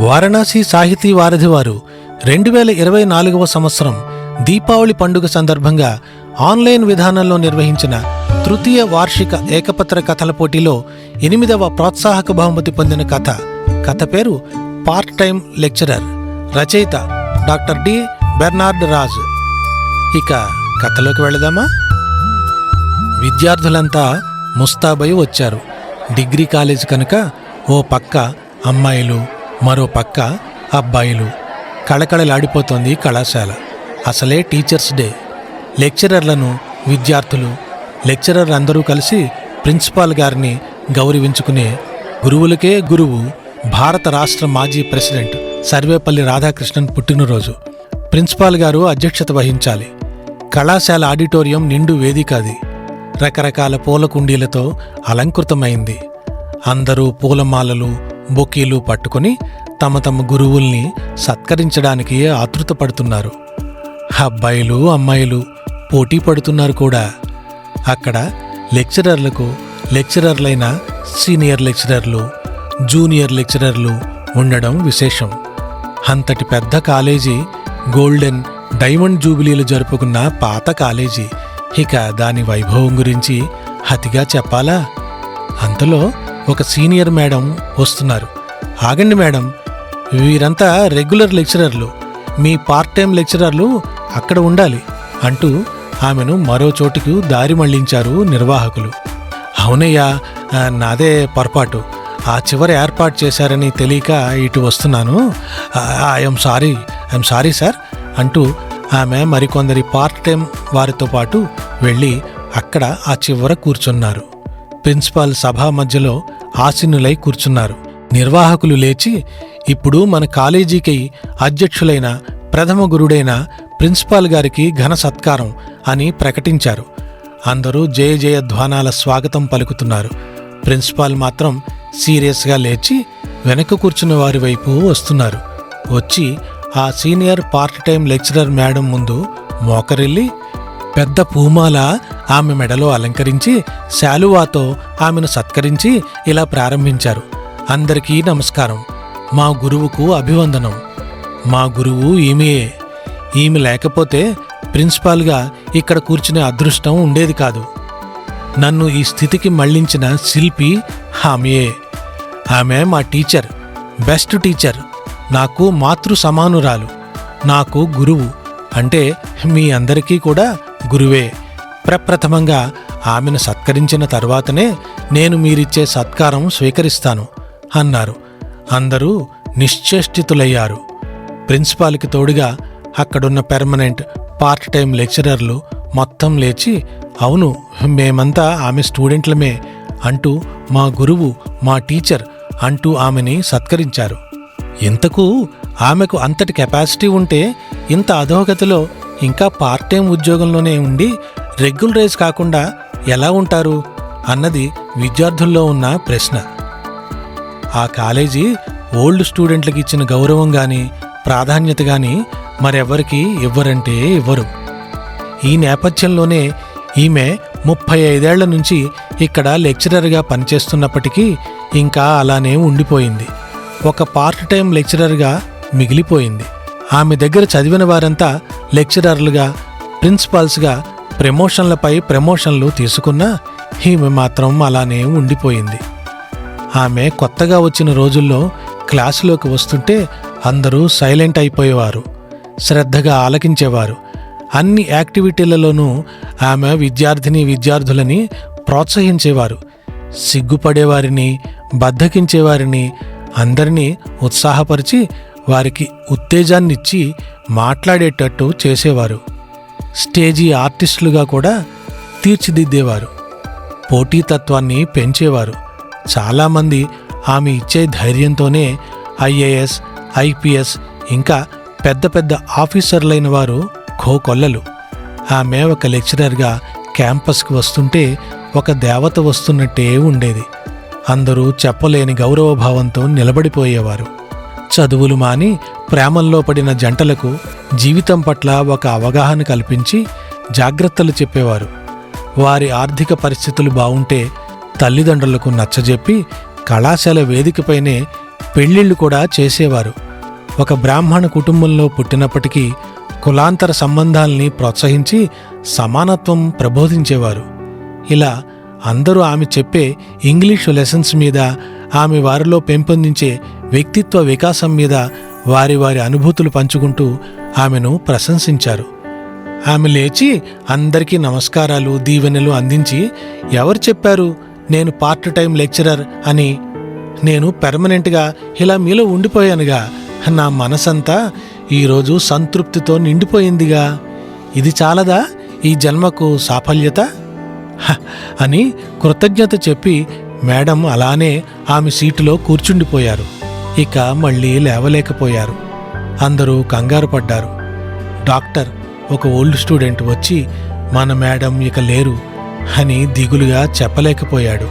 వారణాసి సాహితీ వారధి వారు రెండు వేల ఇరవై నాలుగవ సంవత్సరం దీపావళి పండుగ సందర్భంగా ఆన్లైన్ విధానంలో నిర్వహించిన తృతీయ వార్షిక ఏకపత్ర కథల పోటీలో ఎనిమిదవ ప్రోత్సాహక బహుమతి పొందిన కథ. కథ పేరు పార్ట్ టైం లెక్చరర్ రచయిత డాక్టర్ డి. బెర్నార్డ్ రాజ్. ఇక కథలోకి వెళదామా? విద్యార్థులంతా ముస్తాబై వచ్చారు. డిగ్రీ కాలేజ్ కనుక ఓ పక్క అమ్మాయిలు మరో పక్క అబ్బాయిలు కళకళలాడిపోతోంది కళాశాల. అసలే టీచర్స్ డే. లెక్చరర్లను విద్యార్థులు లెక్చరర్ అందరూ కలిసి ప్రిన్సిపాల్ గారిని గౌరవించుకునే గురువులకే గురువు భారత రాష్ట్ర మాజీ ప్రెసిడెంట్ సర్వేపల్లి రాధాకృష్ణన్ పుట్టినరోజు. ప్రిన్సిపాల్ గారు అధ్యక్షత వహించాలి. కళాశాల ఆడిటోరియం నిండు వేదిక అది. రకరకాల పూల కుండీలతో అలంకృతమైంది. అందరూ పూలమాలలు బొకీలు పట్టుకొని తమ తమ గురువుల్ని సత్కరించడానికి ఆతృతపడుతున్నారు. అబ్బాయిలు అమ్మాయిలు పోటీ పడుతున్నారు కూడా. అక్కడ లెక్చరర్లకు లెక్చరర్లైన సీనియర్ లెక్చరర్లు జూనియర్ లెక్చరర్లు ఉండడం విశేషం. అంతటి పెద్ద కాలేజీ గోల్డెన్ డైమండ్ జూబిలీలు జరుపుకున్న పాత కాలేజీ. ఇక దాని వైభవం గురించి అతిగా చెప్పాలా? అంతలో ఒక సీనియర్ మేడం వస్తున్నారు. ఆగండి మేడం వీరంతా రెగ్యులర్ లెక్చరర్లు. మీ పార్ట్ టైం లెక్చరర్లు అక్కడ ఉండాలి అంటూ ఆమెను మరో చోటుకు దారి మళ్ళించారు నిర్వాహకులు. అవునయ్యా నాదే పొరపాటు. ఆ చివరి ఏర్పాటు చేశారని తెలియక ఇటు వస్తున్నాను. I'm sorry I'm sorry sir అంటూ ఆమె మరికొందరి పార్ట్ టైం వారితో పాటు వెళ్ళి అక్కడ ఆ చివర కూర్చున్నారు. ప్రిన్సిపాల్ సభా మధ్యలో ఆసీనులై కూర్చున్నారు. నిర్వాహకులు లేచి ఇప్పుడు మన కాలేజీకి అధ్యక్షులైన ప్రథమ గురుడైన ప్రిన్సిపాల్ గారికి ఘన సత్కారం అని ప్రకటించారు. అందరూ జయ జయ ధ్వానాల స్వాగతం పలుకుతున్నారు. ప్రిన్సిపాల్ మాత్రం సీరియస్గా లేచి వెనక కూర్చున్న వారి వైపు వస్తున్నారు. వచ్చి ఆ senior part time lecturer madam ముందు మోకరిల్లి పెద్ద పూమాల ఆమె మెడలో అలంకరించి శాలువాతో ఆమెను సత్కరించి ఇలా ప్రారంభించారు. అందరికీ నమస్కారం. మా గురువుకు అభివందనం. మా గురువు ఈమెయే. ఈమె లేకపోతే ప్రిన్సిపాల్గా ఇక్కడ కూర్చునే అదృష్టం ఉండేది కాదు. నన్ను ఈ స్థితికి మళ్ళించిన శిల్పి ఆమెయే. ఆమె మా టీచర్ బెస్ట్ టీచర్. నాకు మాతృ సమానురాలు నాకు గురువు. అంటే మీ అందరికీ కూడా గురువే ప్రప్రథమంగా ఆమెను సత్కరించిన తర్వాతనే నేను మీరిచ్చే సత్కారం స్వీకరిస్తాను అన్నారు. అందరూ నిశ్చేష్టితులయ్యారు. ప్రిన్సిపాల్కి తోడుగా అక్కడున్న పెర్మనెంట్ పార్ట్ టైం లెక్చరర్లు మొత్తం లేచి అవును మేమంతా ఆమె స్టూడెంట్లమే అంటూ మా గురువు మా టీచర్ అంటూ ఆమెని సత్కరించారు. ఇంతకు ఆమెకు అంతటి కెపాసిటీ ఉంటే ఇంత అధోగతిలో ఇంకా పార్ట్ టైం ఉద్యోగంలోనే ఉండి రెగ్యులరైజ్ కాకుండా ఎలా ఉంటారు అన్నది విద్యార్థుల్లో ఉన్న ప్రశ్న. ఆ కాలేజీ ఓల్డ్ స్టూడెంట్లకు ఇచ్చిన గౌరవం కానీ ప్రాధాన్యత కానీ మరెవ్వరికి ఇవ్వరంటే ఇవ్వరు. ఈ నేపథ్యంలోనే ఈమె ముప్పై ఐదేళ్ళ నుంచి ఇక్కడ లెక్చరర్గా పనిచేస్తున్నప్పటికీ ఇంకా అలానే ఉండిపోయింది. ఒక పార్ట్ టైం లెక్చరర్గా మిగిలిపోయింది. ఆమె దగ్గర చదివిన వారంతా లెక్చరర్లుగా ప్రిన్సిపాల్స్గా ప్రమోషన్లపై ప్రమోషన్లు తీసుకున్నా ఈమె మాత్రం అలానే ఉండిపోయింది. ఆమె కొత్తగా వచ్చిన రోజుల్లో క్లాసులోకి వస్తుంటే అందరూ సైలెంట్ అయిపోయేవారు శ్రద్ధగా ఆలకించేవారు. అన్ని యాక్టివిటీలలోనూ ఆమె విద్యార్థిని విద్యార్థులని ప్రోత్సహించేవారు సిగ్గుపడేవారిని బద్ధకించేవారిని అందరినీ ఉత్సాహపరిచి వారికి ఉత్తేజాన్నిచ్చి మాట్లాడేటట్టు చేసేవారు. స్టేజీ ఆర్టిస్టులుగా కూడా తీర్చిదిద్దేవారు. పోటీతత్వాన్ని పెంచేవారు. చాలామంది ఆమె ఇచ్చే ధైర్యంతోనే ఐఏఎస్ ఐపీఎస్ ఇంకా పెద్ద పెద్ద ఆఫీసర్లైన వారు ఖోకొల్లలు ఆమె ఒక లెక్చరర్గా క్యాంపస్కి వస్తుంటే ఒక దేవత వస్తున్నట్టే ఉండేది. అందరూ చెప్పలేని గౌరవభావంతో నిలబడిపోయేవారు. చదువులు మాని ప్రేమల్లో పడిన జంటలకు జీవితం పట్ల ఒక అవగాహన కల్పించి జాగ్రత్తలు చెప్పేవారు. వారి ఆర్థిక పరిస్థితులు బావుంటే తల్లిదండ్రులకు నచ్చజెప్పి కళాశాల వేదికపైనే పెళ్ళిళ్ళు కూడా చేసేవారు. ఒక బ్రాహ్మణ కుటుంబంలో పుట్టినప్పటికీ కులాంతర సంబంధాల్ని ప్రోత్సహించి సమానత్వం ప్రబోధించేవారు. ఇలా అందరూ ఆమె చెప్పే ఇంగ్లీషు లెసన్స్ మీద ఆమె వారిలో పెంపొందించే వ్యక్తిత్వ వికాసం మీద వారి వారి అనుభూతులు పంచుకుంటూ ఆమెను ప్రశంసించారు. ఆమె లేచి అందరికీ నమస్కారాలు దీవెనలు అందించి ఎవరు చెప్పారు నేను పార్ట్ టైం లెక్చరర్ అని నేను పెర్మనెంట్గా ఇలా మీలో ఉండిపోయానుగా. నా మనసంతా ఈరోజు సంతృప్తితో నిండిపోయిందిగా. ఇది చాలదా? ఈ జన్మకు సాఫల్యత? హ, అని కృతజ్ఞత చెప్పి మేడం అలానే ఆమె సీటులో కూర్చుండిపోయారు. ఇక మళ్ళీ లేవలేకపోయారు. అందరూ కంగారు పడ్డారు. డాక్టర్ ఒక ఓల్డ్ స్టూడెంట్ వచ్చి మన మేడం ఇక లేరు అని దిగులుగా చెప్పలేకపోయాడు.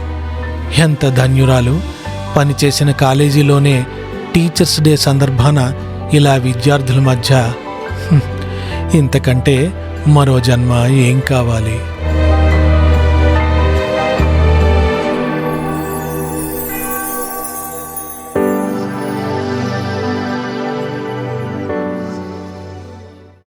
ఎంత ధన్యురాలు! పనిచేసిన కాలేజీలోనే టీచర్స్ డే సందర్భాన ఇలా విద్యార్థుల మధ్య ఇంతకంటే మరో జన్మ ఏం కావాలి?